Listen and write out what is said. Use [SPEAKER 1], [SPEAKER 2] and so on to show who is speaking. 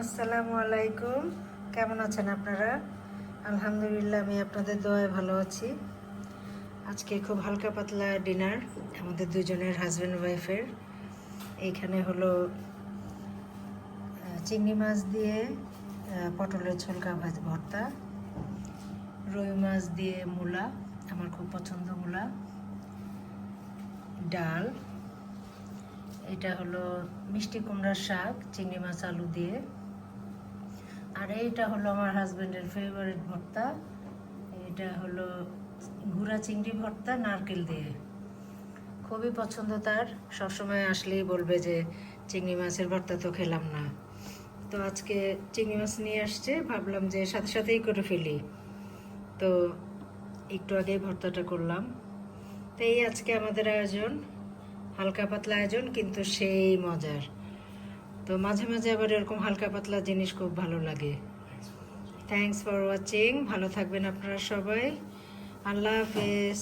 [SPEAKER 1] আসসালামু আলাইকুম। কেমন আছেন আপনারা? আলহামদুলিল্লাহ, আমি আপনাদের দোয়ায় ভালো আছি। আজকে খুব হালকা পাতলা ডিনার আমাদের দুজনের হাজব্যান্ড ওয়াইফের। এইখানে হলো চিংড়ি মাছ দিয়ে পটলের ছোলকা ভাজ ভর্তা, রুই মাছ দিয়ে মূলা, আমার খুব পছন্দ মূলা, ডাল, এটা হলো মিষ্টি কুমড়ার শাক, চিংড়ি মাছ আলু দিয়ে। আর এইটা হলো আমার হাজব্যান্ডের ফেভারিট ভর্তা। এটা হলো গুঁড়া চিংড়ি ভর্তা নারকেল দিয়ে। খুবই পছন্দ তার। সবসময় আসলেই বলবে যে চিংড়ি মাছের ভর্তা তো খেলাম না। তো আজকে চিংড়ি মাছ নিয়ে আসছে, ভাবলাম যে সাথে সাথেই করে ফেলি। তো একটু আগেই ভর্তাটা করলাম। তো এই আজকে আমাদের আয়োজন, হালকা পাতলা আয়োজন, কিন্তু সেই মজার। তো মাঝে মাঝে আবার এরকম হালকা পাতলা জিনিস খুব ভালো লাগে। থ্যাংকস ফর ওয়াচিং ভালো থাকবেন আপনারা সবাই। আল্লাহ হাফেজ।